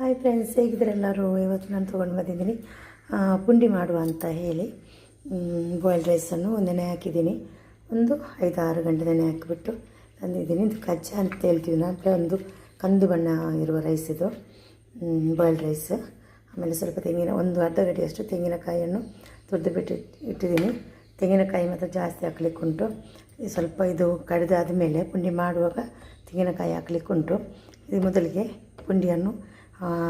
Hi friends ಹೇಗಿದ್ರೆ ಎಲ್ಲರೂ ಇವತ್ತು ನಾನು ತೊಗೊಂಡು ಬಂದಿದ್ದೀನಿ ಪುಂಡಿ ಮಾಡುವ ಅಂತ ಹೇಳಿ. ಬಾಯ್ಲ್ಡ್ ರೈಸನ್ನು ಒಂದು ನೆನೆ ಹಾಕಿದ್ದೀನಿ. ಒಂದು ಐದು ಆರು ಗಂಟೆ ನೆನೆ ಹಾಕಿಬಿಟ್ಟು ತಂದಿದ್ದೀನಿ. ಇದು ಕಜ್ಜ ಅಂತ ಹೇಳ್ತೀವಿ ನಾನು ಒಂದು ಕಂದು ಬಣ್ಣ ಇರುವ ರೈಸ್ ಇದು. ಬಾಯ್ಲ್ಡ್ ರೈಸ್ ಆಮೇಲೆ ಸ್ವಲ್ಪ ತೆಂಗಿನ, ಒಂದು ಅರ್ಧ ಗಡಿಯಷ್ಟು ತೆಂಗಿನಕಾಯಿಯನ್ನು ತುರಿದು ಬಿಟ್ಟು ಇಟ್ಟಿದ್ದೀನಿ. ತೆಂಗಿನಕಾಯಿ ಮಾತ್ರ ಜಾಸ್ತಿ ಹಾಕ್ಲಿಕ್ಕೆ ಉಂಟು. ಸ್ವಲ್ಪ ಇದು ಕಡಿದಾದ ಮೇಲೆ ಪುಂಡಿ ಮಾಡುವಾಗ ತೆಂಗಿನಕಾಯಿ ಹಾಕ್ಲಿಕ್ಕೆ ಉಂಟು. ಇದು ಮೊದಲಿಗೆ ಪುಂಡಿಯನ್ನು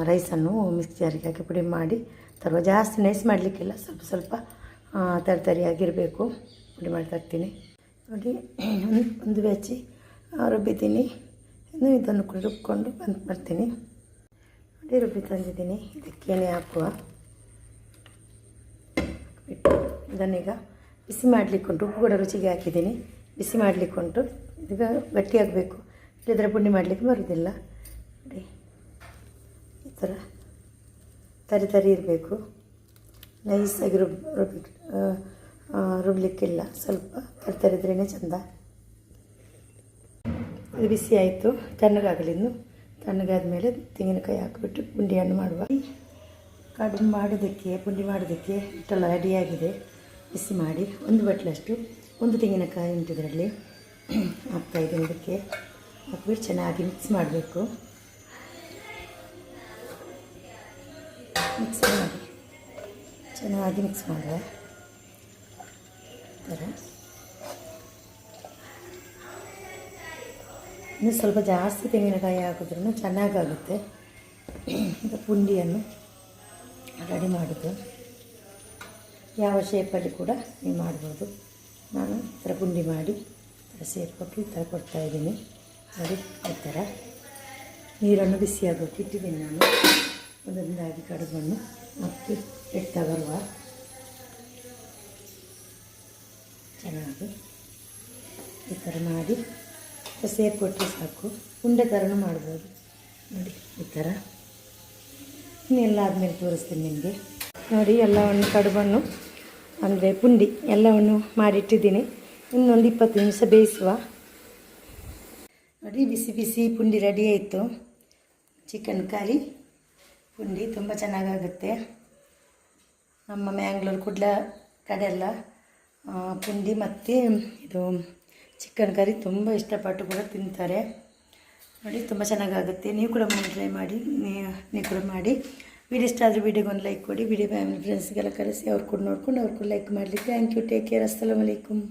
ರೈಸನ್ನು ಮಿಕ್ಸ್ ಜಾರಿಗೆ ಹಾಕಿ ಪುಡಿ ಮಾಡಿ, ತರುವ ಜಾಸ್ತಿ ನೈಸ್ ಮಾಡಲಿಕ್ಕಿಲ್ಲ, ಸ್ವಲ್ಪ ಸ್ವಲ್ಪ ತರತರಿಯಾಗಿರಬೇಕು ತರಿ ತರಿಯಾಗಿರಬೇಕು. ಪುಡಿ ಮಾಡಿ ತರ್ತೀನಿ. ನೋಡಿ, ಒಂದು ಬೆಚ್ಚಿ ರುಬ್ಬಿದ್ದೀನಿ ಇನ್ನು ಇದನ್ನು ಕೂಡ ರುಬ್ಕೊಂಡು ಬಂದು ಬರ್ತೀನಿ ನೋಡಿ, ರುಬ್ಬಿ ತಂದಿದ್ದೀನಿ. ಇದಕ್ಕೆ ಎಣ್ಣೆ ಹಾಕುವ. ಬಿಟ್ಟು ಇದನ್ನೀಗ ಬಿಸಿ ಮಾಡಲಿಕ್ಕುಂಟು. ಉಪ್ಪು ಕೂಡ ರುಚಿಗೆ ಹಾಕಿದ್ದೀನಿ. ಬಿಸಿ ಮಾಡಲಿಕ್ಕುಂಟು. ಇದೀಗ ಗಟ್ಟಿಯಾಗಬೇಕು. ಇಲ್ಲದ್ರೆ ಪುಡಿ ಮಾಡಲಿಕ್ಕೆ ಬರೋದಿಲ್ಲ. ನೋಡಿ. ಥರ ತರಿ ತರಿ ಇರಬೇಕು. ನೈಸಾಗಿ ರುಬ್ ರುಬ್ಬಿ ಆ, ಆ, ರುಬ್ಲಿಕ್ಕಿಲ್ಲ. ಸ್ವಲ್ಪ ತರಿ ತರಿದ್ರೇ ಚೆಂದ. ಇದು ಬಿಸಿ ಆಯಿತು. ತಣ್ಣಗಾಗಲಿ ಇನ್ನು. ತಣ್ಣಗಾದ ಮೇಲೆ ತೆಂಗಿನಕಾಯಿ ಹಾಕಿಬಿಟ್ಟು ಪುಂಡಿಯನ್ನು ಮಾಡುವ. ಕಡಿಮೆ ಮಾಡೋದಕ್ಕೆ ಪುಂಡಿ ಮಾಡೋದಕ್ಕೆ ಹಿಟ್ಟೆಲ್ಲ ರೆಡಿಯಾಗಿದೆ ಬಿಸಿ ಮಾಡಿ ಒಂದು ಬಟ್ಲಷ್ಟು ಒಂದು ತೆಂಗಿನಕಾಯಿ ಉಂಟು ಇದರಲ್ಲಿ. ಹಾಕ್ತಾಯಿದ್ದೀನಿ ಇದಕ್ಕೆ. ಹಾಕ್ಬಿಟ್ಟು ಚೆನ್ನಾಗಿ ಮಿಕ್ಸ್ ಮಾಡಬೇಕು. ಚೆನ್ನಾಗಿ ಮಿಕ್ಸ್ ಮಾಡಿದೆ. ಥರ. ಇನ್ನು ಸ್ವಲ್ಪ ಜಾಸ್ತಿ ತೆಂಗಿನಕಾಯಿ ಹಾಕಿದ್ರೂ ಚೆನ್ನಾಗಾಗುತ್ತೆ. ಈಗ ಪುಂಡಿಯನ್ನು ರೆಡಿ ಮಾಡಿದ್ದು. ಯಾವ ಶೇಪಲ್ಲಿ ಕೂಡ ನೀವು ಮಾಡ್ಬೋದು. ನಾನು ಈ ಥರ ಪುಂಡಿ ಮಾಡಿ ಥರ ಕೊಟ್ಟು ಈ ಥರ ಕೊಡ್ತಾಯಿದ್ದೀನಿ ನೋಡಿ, ಈ ಥರ. ನೀರನ್ನು ಬಿಸಿಯಾಗೋಕೆ ಇಟ್ಟಿದ್ದೀನಿ ನಾನು. ಒಂದೊಂದಾಗಿ ಕಡುಬನ್ನು ಮತ್ತು ಇಡ್ತಾ ಬರುವ ಚೆನ್ನಾಗಿ ಈ ಥರ ಮಾಡಿ ಸೇರ್ ಕೊಟ್ಟರೆ ಸಾಕು. ಉಂಡೆ ಥರನೂ ಮಾಡ್ಬೋದು. ನೋಡಿ, ಈ ಥರ. ಇನ್ನೆಲ್ಲ ಆದಮೇಲೆ ತೋರಿಸ್ತೀನಿ ನಿಮಗೆ. ನೋಡಿ, ಎಲ್ಲವನ್ನು ಕಡುಬನ್ನು, ಅಂದರೆ ಪುಂಡಿ ಎಲ್ಲವನ್ನು ಮಾಡಿಟ್ಟಿದ್ದೀನಿ. ಇನ್ನೊಂದು ಇಪ್ಪತ್ತು ನಿಮಿಷ ಬೇಯಿಸುವ. ನೋಡಿ, ಬಿಸಿ ಬಿಸಿ ಪುಂಡಿ ರೆಡಿ ಆಯಿತು. ಚಿಕನ್ ಕರಿ ಪುಂಡಿ ತುಂಬ ಚೆನ್ನಾಗಾಗುತ್ತೆ. ನಮ್ಮ ಮ್ಯಾಂಗ್ಳೂರು ಕುಡ್ಲ ಕಡೆಯೆಲ್ಲ ಎಲ್ಲ ಪುಂಡಿ ಮತ್ತು ಇದು ಚಿಕನ್ ಕರಿ ತುಂಬ ಇಷ್ಟಪಟ್ಟು ಕೂಡ ತಿಂತಾರೆ. ನೋಡಿ ತುಂಬ ಚೆನ್ನಾಗಾಗುತ್ತೆ. ನೀವು ಕೂಡ ಮನೆ ಟ್ರೈ ಮಾಡಿ, ನೀವು ಕೂಡ ಮಾಡಿ. ವಿಡಿಯೋ ಇಷ್ಟ ಆದರೆ ವಿಡಿಯೋಗೆ ಒಂದು ಲೈಕ್ ಕೊಡಿ. ವಿಡಿಯೋ ಫ್ಯಾಮಿಲಿ ಫ್ರೆಂಡ್ಸ್ಗೆಲ್ಲ ಕರೆಸಿ ಅವ್ರು ಕೂಡ ನೋಡ್ಕೊಂಡು ಅವ್ರು ಕೂಡ ಲೈಕ್ ಮಾಡಲಿ ಥ್ಯಾಂಕ್ ಯು ಟೇಕ್ ಕೇರ್ ಅಸ್ಸಲಾಮು ಅಲೈಕುಮ್